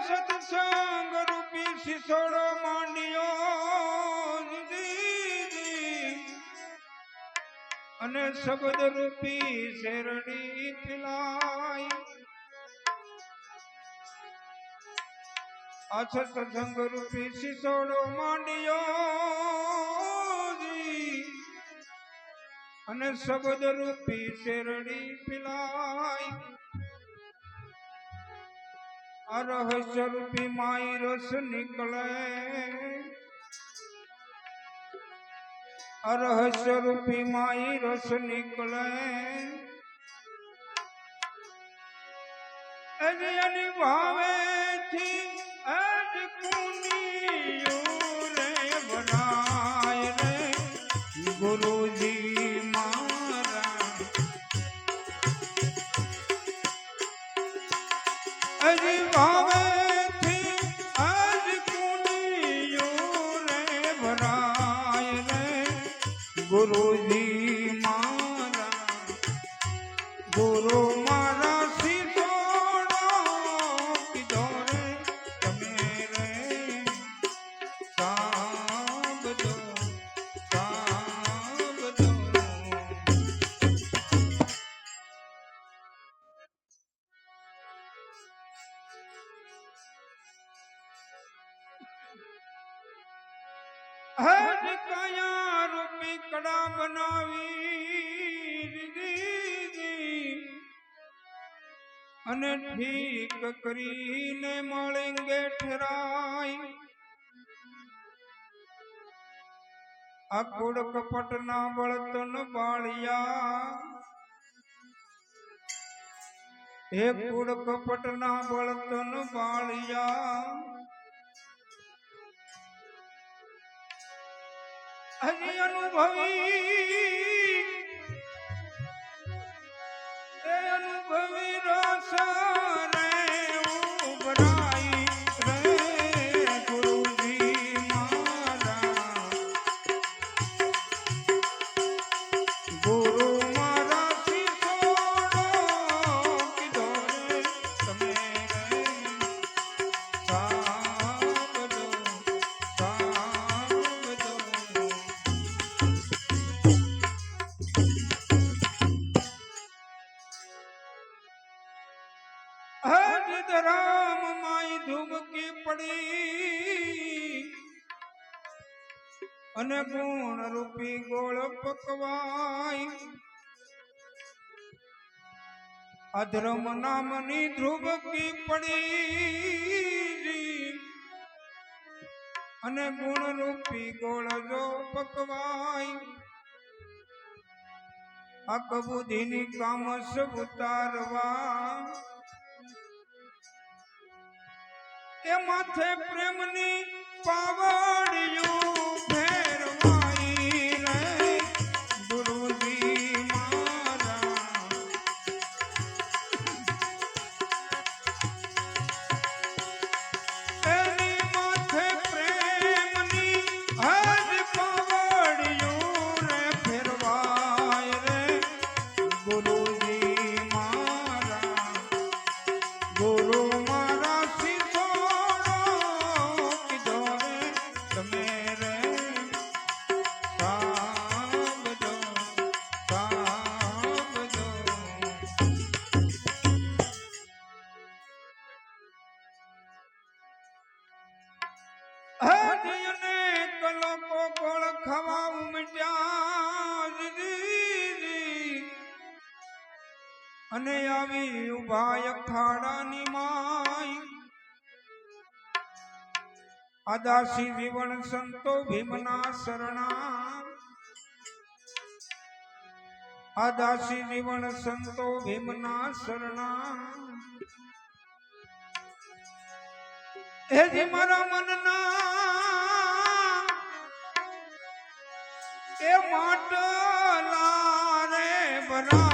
સત્સંગ રૂપી શિસોડો માંડ્યો અને શબ્દ રૂપી શેરડી ફિલાય આ સત્સંગ રૂપી શિશોડો માંડ્યો અને શબ્દ રૂપી શેરડી ફિલાય આ રહસ્ય રૂપી માઈ રસ નીકળે. આ રહસ્ય રૂપી માઈ રસ નીકળે. અજયની ભાવેથી અજી હજ કયા રૂપી કડા બનાવી અને ઠીક કરીને મળેંગે ઠરાય આ કુડ કપટના બળતન બાળિયા. હે કુડ કપટના બળતન બાળિયા. હજી અનુભવી હજ રામ માય ધુમકી પડી અને ગુણ રૂપી ગોળ પકવાય અધર્મ નામની ધ્રુવકી પડી. અને ગુણ રૂપી ગોળ જો પકવાય આ કામ કામસ ઉતારવા એ પ્રેમની પાવડિયું હજને લોકો ગોળ ખવા ઉમટ્યા અને આવી ઊભા અખાડાની માય આદાસી જીવન સંતો ભીમના શરણા આદાસી જીવન સંતો ભીમના શરણા હે જી મારા મનના એ માટલા રે બરા